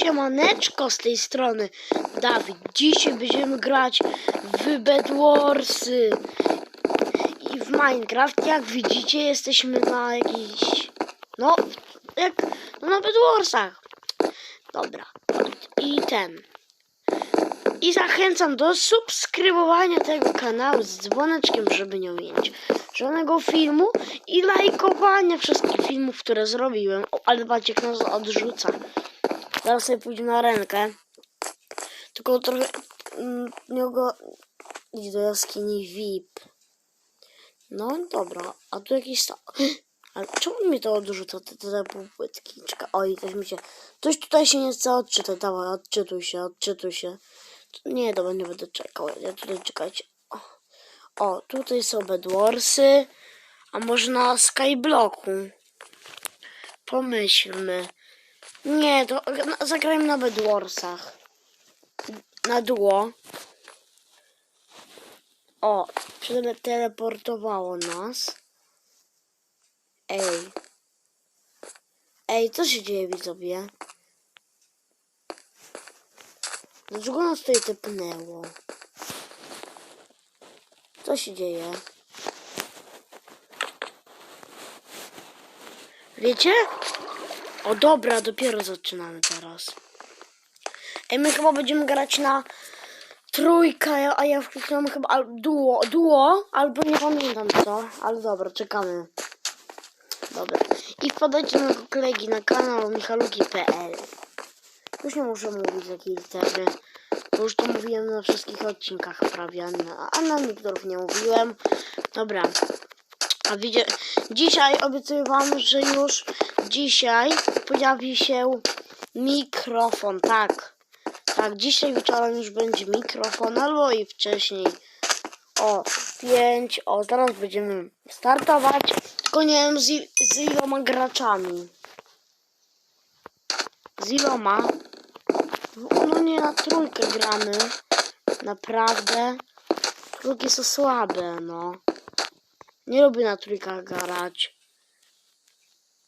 Siemaneczko z tej strony Dawid. Dzisiaj będziemy grać w Bedwarsy i w Minecraft. Jak widzicie jesteśmy na jakiejś... No, jak... No na Bedwarsach. Dobra. I ten... I zachęcam do subskrybowania tego kanału z dzwoneczkiem, żeby nie ominąć żadnego filmu i lajkowania wszystkich filmów, które zrobiłem. O, ale Maciek nas odrzuca. Zaraz sobie pójdziemy na rękę. Tylko trochę mm, niego idź do jaskini VIP. No dobra, a tu jakieś sta... Ale czemu mi to odrzuca, te, te, te półpłytki? Czeka, oj, coś mi się... Coś tutaj się nie chce odczytać, dawaj, odczytuj się, odczytuj się. Nie, dobra, nie będę czekał, ja tutaj czekajcie. O, o tutaj są Bedwarsy, a może na Skyblocku? Pomyślmy. Nie, to zagrajmy na Bedwarsach. Na duo. O, teleportowało nas. Ej. Ej, co się dzieje, widzowie? Dlaczego nas tutaj tepnęło? Co się dzieje? Wiecie? O dobra, dopiero zaczynamy teraz. Ej, my chyba będziemy grać na trójkę, a ja wkliknąłem chyba al, duo, duo, albo nie pamiętam co, ale dobra, czekamy. Dobra. I wpadajcie na kolegi na kanał michaluki.pl Już nie muszę mówić jakiej litery, bo już to mówiłem na wszystkich odcinkach prawie, a na niektórych nie mówiłem. Dobra. A widzicie, dzisiaj obiecuję wam, że już dzisiaj pojawi się mikrofon, tak. Tak, dzisiaj wieczorem już będzie mikrofon, albo i wcześniej. O, pięć, o, teraz będziemy startować, tylko nie wiem z, z iloma graczami. Z iloma? No nie, na trójkę gramy. Naprawdę. Trójki są słabe, no. Nie lubię na trójkach grać.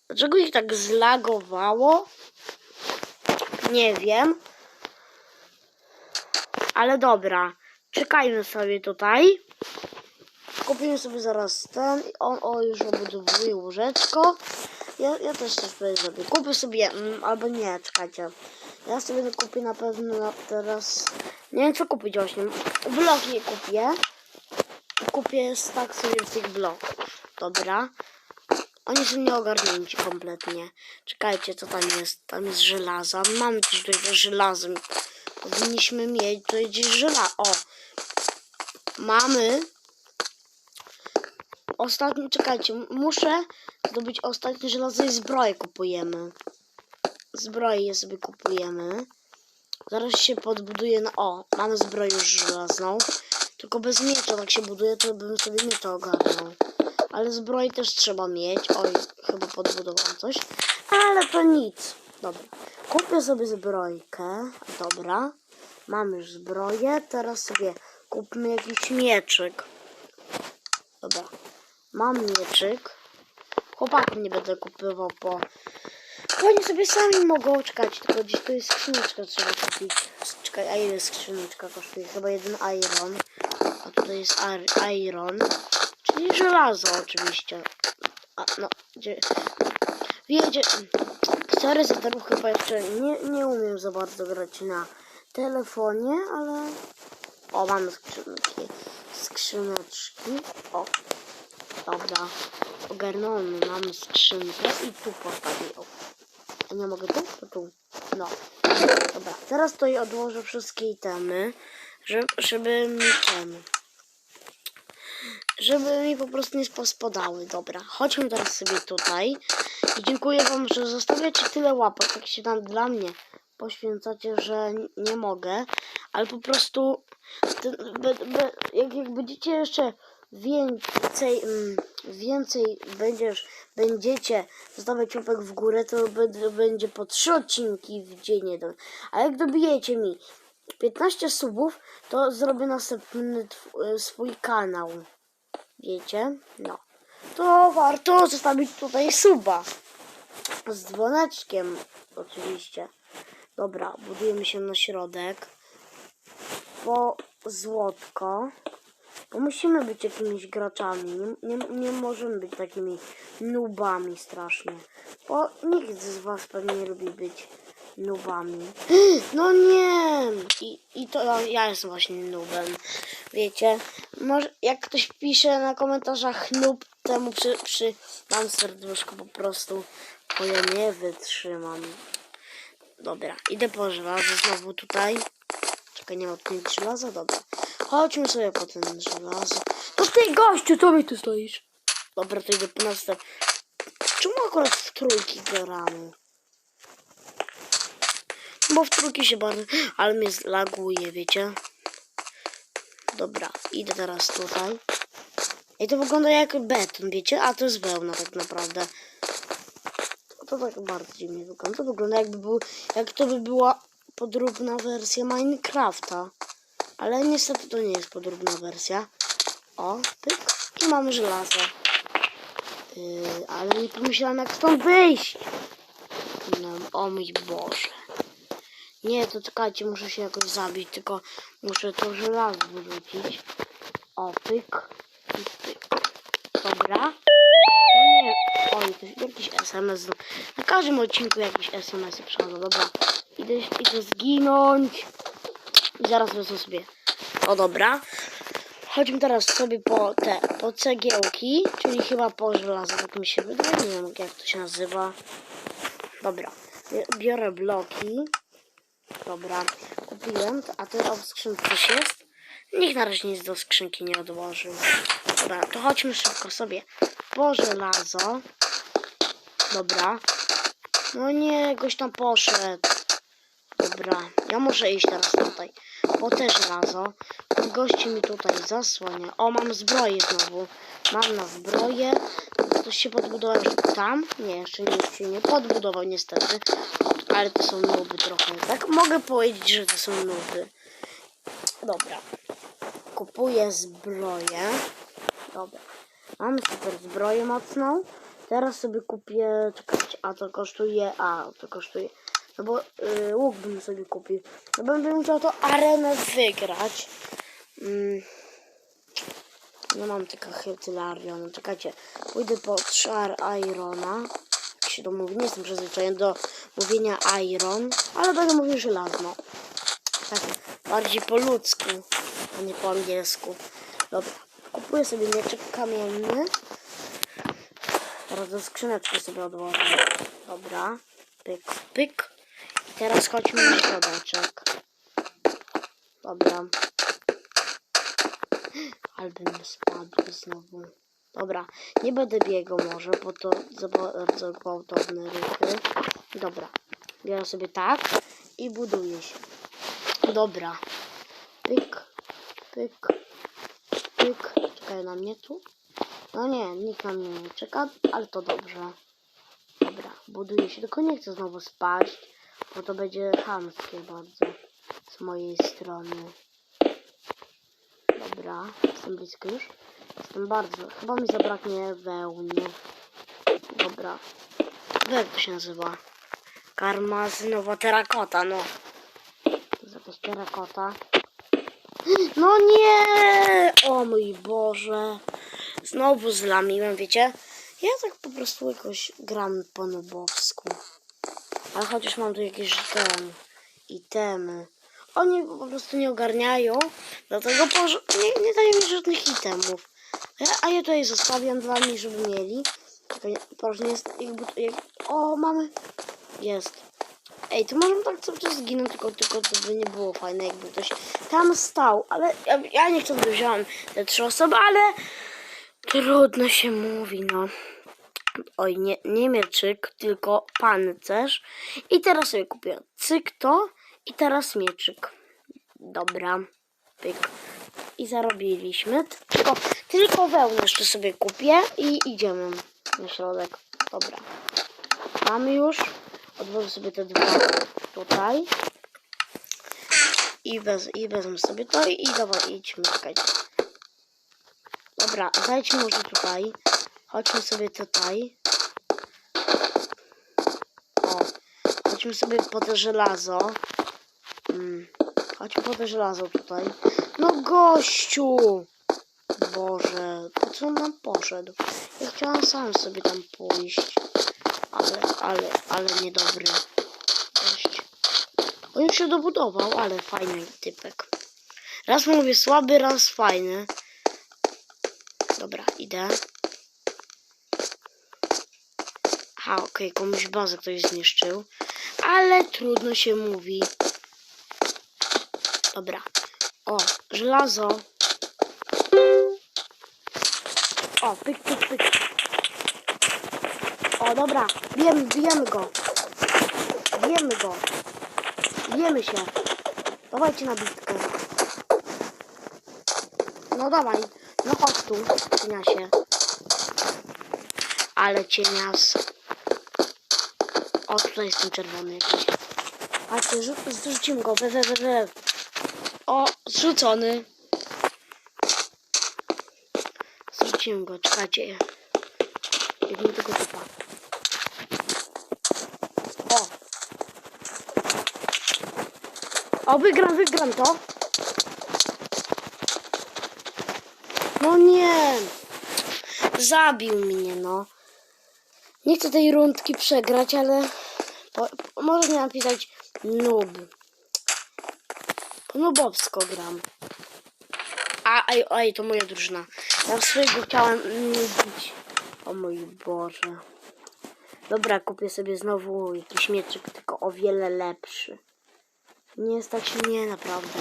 Dlaczego ich tak zlagowało? Nie wiem. Ale dobra. Czekajmy sobie tutaj. Kupimy sobie zaraz ten. On o już obudowuje łóżeczko. Ja, ja też coś sobie zrobię. Kupię sobie, mm, albo nie, czekajcie. Ja sobie kupię na pewno teraz. Nie wiem co kupić właśnie. Blok nie kupię. Kupię stack sobie tych bloków. Dobra. Oni są nieogarnięci kompletnie. Czekajcie, co tam jest? Tam jest żelaza. Mamy też tutaj żelazo. Powinniśmy mieć tutaj gdzieś żelazo. O! Mamy. Ostatni, czekajcie, muszę zdobyć ostatnie żelazo i zbroję kupujemy. Zbroję sobie kupujemy. Zaraz się podbuduje na... O, mamy zbroję już żelazną. Tylko bez miecza tak się buduje, to bym sobie miecza ogarnął. Ale zbroi też trzeba mieć. Oj, chyba podbudowałam coś. Ale to nic. Dobra. Kupię sobie zbrojkę. Dobra. Mamy już zbroję. Teraz sobie kupmy jakiś mieczyk. Dobra. Mam mieczyk. Chłopakom nie będę kupywał po... Bo oni sobie sami mogą czekać. Tylko gdzieś tu jest skrzyneczka trzeba kupić. Czekaj, a ile skrzyneczka kosztuje? Chyba jeden iron. A tutaj jest iron. Czyli żelazo oczywiście. A, no, gdzie... Wiecie, sorry za to, chyba jeszcze nie, nie umiem za bardzo grać na telefonie, ale... O, mamy skrzyneczki. Skrzyneczki. O, dobra. Ogarnąłem, mamy skrzynkę i tu postawię. O. A nie mogę tu? To tu. No. Dobra, teraz tutaj odłożę wszystkie itemy, żeby, żeby mi ten żeby mi po prostu nie pospadały. Dobra, chodźmy teraz sobie tutaj. I dziękuję wam, że zostawiacie tyle łapek, tak się tam dla mnie poświęcacie, że nie mogę. Ale po prostu jak, jak będziecie jeszcze więcej, mm, więcej będziesz, będziecie zostawiać łapek w górę, to będzie po trzy odcinki w dzień jeden. A jak dobijecie mi 15 subów, to zrobię następny y, swój kanał. Wiecie? No. To warto zostawić tutaj suba. Z dzwoneczkiem oczywiście. Dobra, budujemy się na środek. Po złotko. Bo musimy być jakimiś graczami. Nie, nie, nie możemy być takimi nubami strasznie. Bo nikt z was pewnie nie lubi być nubami. No nie! I, i to ja, ja jestem właśnie nubem. Wiecie? Może jak ktoś pisze na komentarzach nub, temu przy, przy dam serduszko po prostu. Bo ja nie wytrzymam. Dobra, idę po żelazo znowu tutaj. Czekaj, nie ma tu nic żelaza? Dobra. Chodźmy sobie po ten żelazo. No ty gościu, co mi tu stoisz? Dobra, to idę po następne. Czemu akurat w trójki gramy? Bo w trójki się bardzo... Ale mnie zlaguje, wiecie? Dobra, idę teraz tutaj. I to wygląda jak beton, wiecie? A to jest wełna tak naprawdę. To tak bardzo dziwnie wygląda. To wygląda jakby był, jak to by była podróbna wersja Minecrafta. Ale niestety to nie jest podróbna wersja. O, pyk. I mamy żelazo. Yy, ale nie pomyślałam jak stąd wyjść. No, o mój Boże. Nie, to czekajcie, muszę się jakoś zabić, tylko muszę to żelazo wyrzucić. O, pyk. I pyk. Dobra. No nie, oj, jakiś SMS. Na każdym odcinku jakieś SMS-y przychodzą. Dobra, idę, idę zginąć. I zaraz wezmę sobie. O dobra. Chodźmy teraz sobie po te, po cegiełki, czyli chyba po żelazo, tak mi się wydaje. Nie wiem jak to się nazywa. Dobra, Bi- biorę bloki. Dobra, kupiłem, a to w skrzynce coś jest? Nikt na razie nic do skrzynki nie odłożył. Dobra, to chodźmy szybko sobie po żelazo. Dobra. No nie, goś tam poszedł. Dobra, ja muszę iść teraz tutaj. Po te żelazo. Gości mi tutaj zasłania. O, mam zbroję znowu. Mam na zbroję. Ktoś się podbudował tam? Nie, jeszcze nikt się nie podbudował niestety. Ale to są nuby trochę. Tak mogę powiedzieć, że to są nuby. Dobra. Kupuję zbroję. Dobra. Mam super zbroję mocną. Teraz sobie kupię. Czekajcie, a to kosztuje. A, to kosztuje. No bo y, łuk bym sobie kupił. No będę musiał to arenę wygrać. Mm. Nie mam tylko hytylario. No czekajcie. Pójdę po trzar irona. Się to mówi. Nie jestem przyzwyczajony do mówienia iron. Ale będę mówił żelazno. Tak bardziej po ludzku, a nie po angielsku. Dobra. Kupuję sobie mieczek kamienny. Teraz do skrzyneczki sobie odłożę. Dobra. Pyk, pyk. I teraz chodźmy na środeczek. Dobra. Albym spadł znowu. Dobra, nie będę biegał może, bo to za bardzo gwałtowne ruchy. Dobra, biorę sobie tak i buduję się. Dobra. Pyk, pyk, pyk. Czekaj na mnie tu. No nie, nikt na mnie nie czeka, ale to dobrze. Dobra, buduję się, tylko nie chcę znowu spaść, bo to będzie chamskie bardzo z mojej strony. Dobra, jestem blisko już. Jestem bardzo, chyba mi zabraknie wełny. Dobra, jak to się nazywa? Karmazynowa terakota, no. To jest jakaś terakota. No nie! O mój Boże. Znowu zlamiłem, wiecie? Ja tak po prostu jakoś gram po nubowsku. Ale chociaż mam tu jakieś ten itemy. Oni po prostu nie ogarniają, dlatego nie, nie dają mi żadnych itemów. A ja- A ja tutaj zostawiam nich, żeby mieli. Proszę, jest jakby, jak... O, mamy. Jest. Ej, to możemy tak cały czas zginąć, tylko, tylko to by nie było fajne, jakby ktoś tam stał. Ale ja, ja nie chcę, wziąłem te trzy osoby, ale trudno się mówi, no. Oj, nie, nie mieczyk, tylko pancerz. I teraz sobie kupię cyk to i teraz mieczyk. Dobra, pyk. I zarobiliśmy. Tylko, tylko wełnę jeszcze sobie kupię i idziemy na środek. Dobra. Mamy już. Odłożę sobie te dwa tutaj. I, wez, I wezmę sobie to i, i dobra, idźmy, czekajcie. Dobra, zajdźmy może tutaj. Chodźmy sobie tutaj. O, chodźmy sobie po te żelazo. Mm. Chodźmy po te żelazo tutaj. No gościu! Boże, po co on tam poszedł? Ja chciałam sam sobie tam pójść. Ale, ale, ale niedobry. Gość. On już się dobudował, ale fajny typek. Raz mówię słaby, raz fajny. Dobra, idę. Aha, okej, komuś bazę ktoś zniszczył. Ale trudno się mówi. Dobra. O, żelazo. O, pyk, pyk, pyk. O, dobra. Bijemy, bijemy go. Bijemy go. Bijemy się. Dawajcie na bitkę. No dawaj. No chodź tu, cieniasie. Ale cienias. O, tutaj jest ten czerwony jakiś. Patrzcie, rzu- zrzucimy go. We, we, we, we. O, zrzucony. Zrzucimy go, czekajcie. Biegnij tego typa. O. O, wygram, wygram to. No nie. Zabił mnie, no. Nie chcę tej rundki przegrać, ale po, po, może nie napisać noob. Nubowsko gram. A, ej, ej, to moja drużyna. Ja swojego chciałem bić. O mój Boże. Dobra, kupię sobie znowu jakiś mieczyk, tylko o wiele lepszy. Nie stać mnie naprawdę.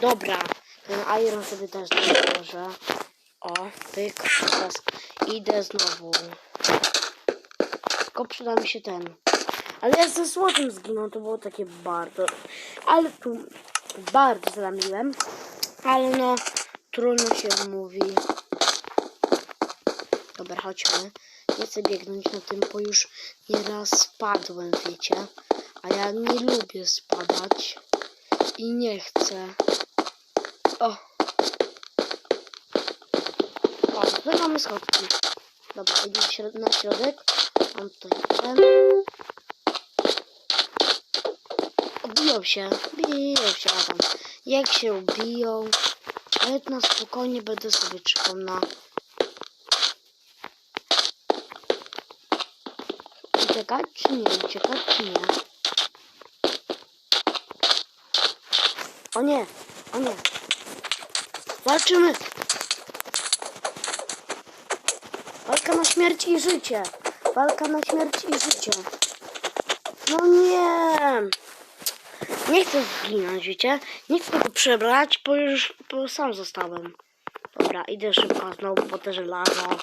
Dobra, ten iron sobie też założę. O, pyk, teraz idę znowu. Tylko przyda mi się ten. Ale ja ze złotym zginął, to było takie bardzo... Ale tu bardzo zlamiłem. Ale no, trudno się mówi. Dobra, chodźmy. Nie chcę biegnąć na tym, bo już nieraz spadłem, wiecie. A ja nie lubię spadać. I nie chcę. O. O, my mamy schodki. Dobra, środ- na środek. Mam tutaj ten. O, biją się. Biją się, Adam. Jak się biją. Ale na spokojnie będę sobie czekał na... Uciekać czy nie? Uciekać czy nie? O nie! O nie! Walczymy! Walka na śmierć i życie! Walka na śmierć i życie! No nie! Nie chcę zginąć, wiecie? Nie chcę go przebrać, bo już bo sam zostałem. Dobra, idę szybko znowu po te żelazo.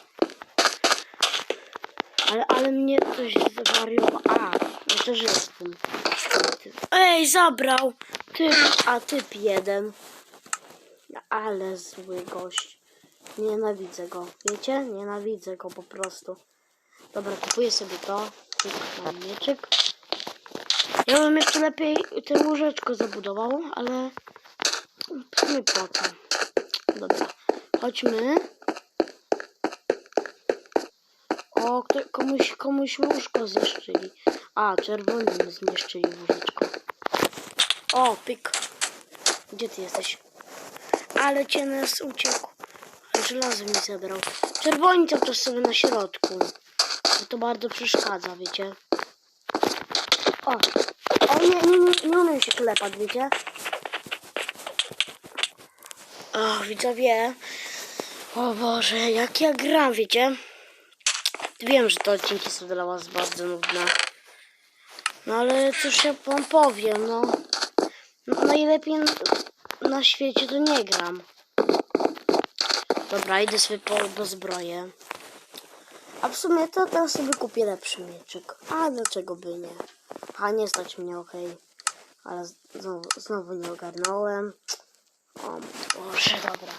Ale, ale mnie coś zwariowało. A, ja też jestem. Ej, zabrał! Typ, a typ jeden. Ale zły gość. Nienawidzę go. Wiecie? Nienawidzę go po prostu. Dobra, kupuję sobie to. Tyk, mam mieczyk. Ja bym jeszcze lepiej te łóżeczko zabudował, ale sumie po co. Dobra, chodźmy. O, komuś, komuś łóżko zniszczyli. A, czerwoni mi zniszczyli łóżeczko. O, pyk. Gdzie ty jesteś? Ale cię nas uciekł. Żelazo mi zabrał. Czerwoni to też sobie na środku. To bardzo przeszkadza, wiecie. O, o nie, nie, nie, nie umiem się klepać, wiecie. O, widzowie. O Boże, jak ja gram, wiecie. Wiem, że te odcinki są dla was bardzo nudne. No ale cóż ja wam powiem, no. no najlepiej na, świecie to nie gram. Dobra, idę sobie po, do zbroję. A w sumie to teraz sobie kupię lepszy mieczyk. A dlaczego by nie? A nie stać mnie, okej. Ale z- znowu, znowu nie ogarnąłem. O Boże, dobra.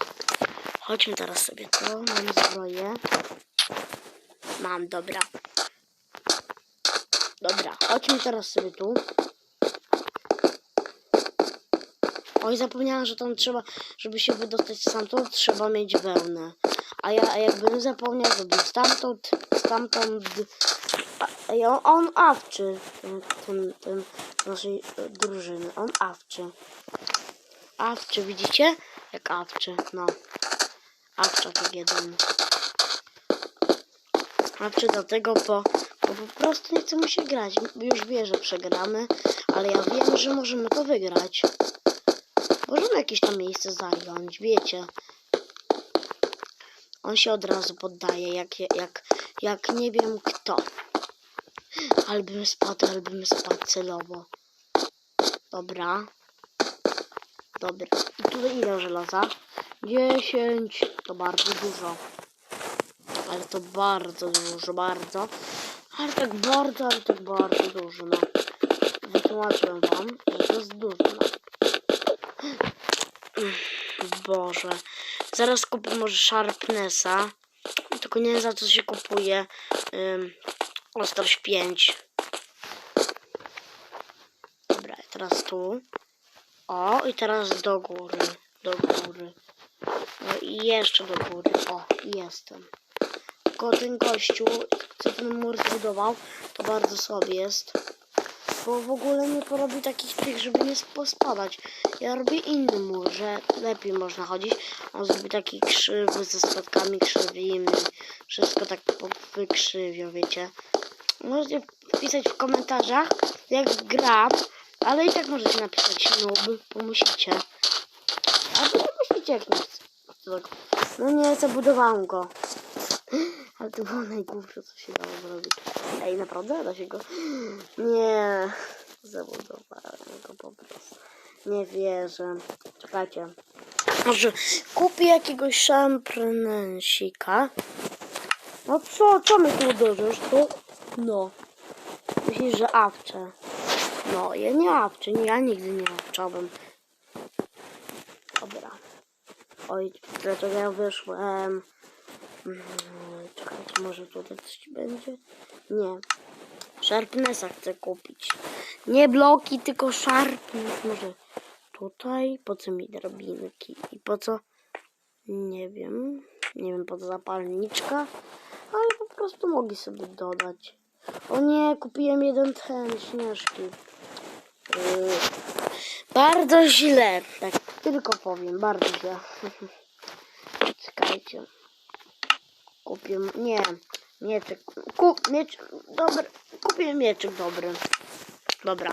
Chodźmy teraz sobie to. Mam zbroję. Mam, dobra. Dobra, chodźmy teraz sobie tu. Oj, zapomniałam, że tam trzeba, żeby się wydostać stamtąd, trzeba mieć wełnę. A ja a jakbym zapomniał, to bym stamtąd, stamtąd, Ej, on, on awczy, ten, ten, ten naszej e, drużyny. On awczy. Awczy, widzicie? Jak awczy, no. Awcza tak jeden. Awczy dlatego, bo, bo po prostu nie chce mu się grać. Już wie, że przegramy, ale ja wiem, że możemy to wygrać. Możemy jakieś tam miejsce zająć, wiecie. On się od razu poddaje, jak, jak, jak nie wiem kto. Albym spadł, albym spadł celowo. Dobra. Dobra. I tutaj ile żelaza? 10. To bardzo dużo. Ale to bardzo dużo, bardzo. Ale tak bardzo, ale tak bardzo dużo, no. Wytłumaczyłem wam, że to jest dużo, no. Boże. Zaraz kupię może Sharpnessa. Tylko nie wiem za co się kupuje. Ym, ostrość 5. Dobra, teraz tu. O, i teraz do góry. Do góry. No i jeszcze do góry. O, jestem. Tylko ten gościu, co ten mur zbudował, to bardzo słaby jest. Bo w ogóle nie porobi takich tych, żeby nie pospadać. Ja robię inny mur, że lepiej można chodzić. On zrobi taki krzywy ze spadkami krzywymi. Wszystko tak wykrzywią, wiecie. Możecie wpisać w komentarzach, jak gram, ale i tak możecie napisać noob, bo musicie. Albo nie musicie, jak nie chcecie. No nie, zabudowałam go. Ale to było najgłupsze, co się dało zrobić. Ej, naprawdę? Da się go... Nie. Zabudowałem go po prostu. Nie wierzę. Czekajcie. Może kupię jakiegoś szamprnensika. No co? Co my tu uderzysz? Tu? No. Myślisz, że awczę. No, ja nie awczę. Ja nigdy nie awczałbym. Dobra. Oj, dlaczego ja wyszłem? Mm, Czekajcie, może tutaj coś będzie? Nie. Sharpnessa chcę kupić. Nie bloki, tylko Sharpness. Może tutaj? Po co mi drabinki? I po co? Nie wiem. Nie wiem po co zapalniczka. Ale po prostu mogli sobie dodać. O nie, kupiłem jeden ten, śnieżki. Yy, bardzo źle. Tak tylko powiem, bardzo źle. Czekajcie. Kupię. Nie, mieczyk. Kup, miecz, dobry. Kupię mieczyk dobry. Dobra.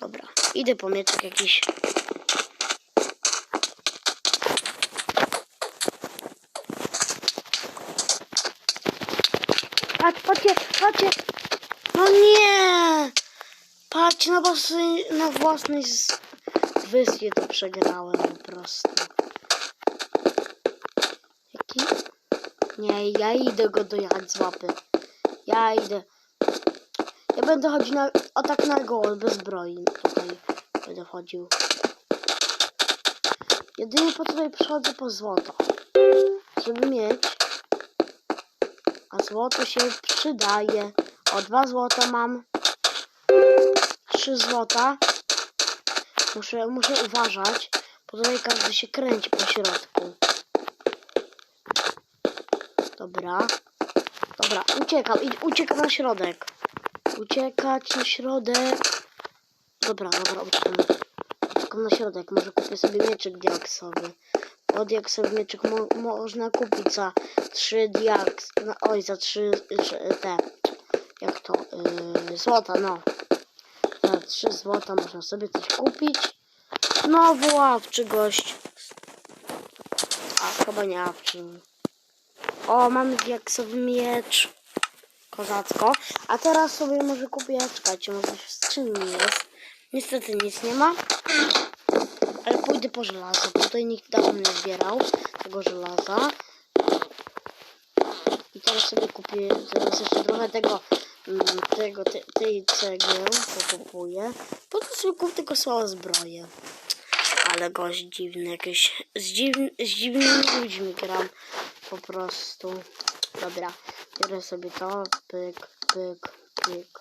Dobra. Idę po mieczyk jakiś. Patrz, patrzcie, patrzcie. No nie! Patrz na własnej, na własnej wyspie to przegrałem po prostu. Jaki? Nie, ja idę go dojechać z łapy. Ja idę. Ja będę chodził na, o tak na goło, bez zbroi. Tutaj będę chodził. Jedynie po tutaj przychodzę po złoto. Żeby mieć. A złoto się przydaje. O, dwa złota mam. Trzy złota. Muszę, muszę uważać, bo tutaj każdy się kręci po środku. Dobra. Dobra, uciekam, uciekam na środek. Uciekać na środek. Dobra, dobra, uciekam. Uciekam na środek, może kupię sobie mieczyk diaksowy. O diaksowy mieczyk mo można kupić za 3 diaks... No, oj, za 3 te... Jak to? Yy, złota, no. Za 3 złota można sobie coś kupić. Znowu ławczy gość. A, chyba nie ławczy. O, mamy diaksowy miecz. Kozacko. A teraz sobie może kupię, czekajcie, może w skrzyni jest. Niestety nic nie ma. Ale pójdę po żelazo. Tutaj nikt dawno nie zbierał tego żelaza. I teraz sobie kupię teraz jeszcze trochę tego, tego te, tej cegieł pokupuję. Potem sobie kupię tylko słabą zbroję. Ale gość dziwny, jakieś z, dziwny, z dziwnymi ludźmi gram po prostu. Dobra, biorę sobie to, pyk, pyk, pyk.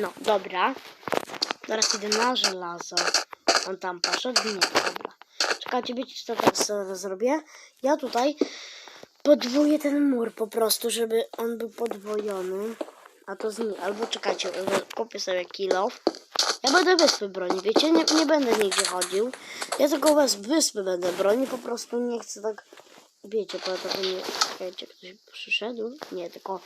No, dobra. Teraz idę na żelazo. On tam poszedł? Nie, dobra. Czekajcie, wiecie co teraz zrobię? Ja tutaj podwoję ten mur po prostu, żeby on był podwojony. A to z nim. Albo czekajcie, że kupię sobie kilo. Ja będę wyspy broni, wiecie? Nie, nie będę nigdzie chodził. Ja tylko wes- wyspy będę broni, po prostu nie chcę tak... Wiecie, po to, nie... Czekajcie, ktoś przyszedł? Nie, tylko...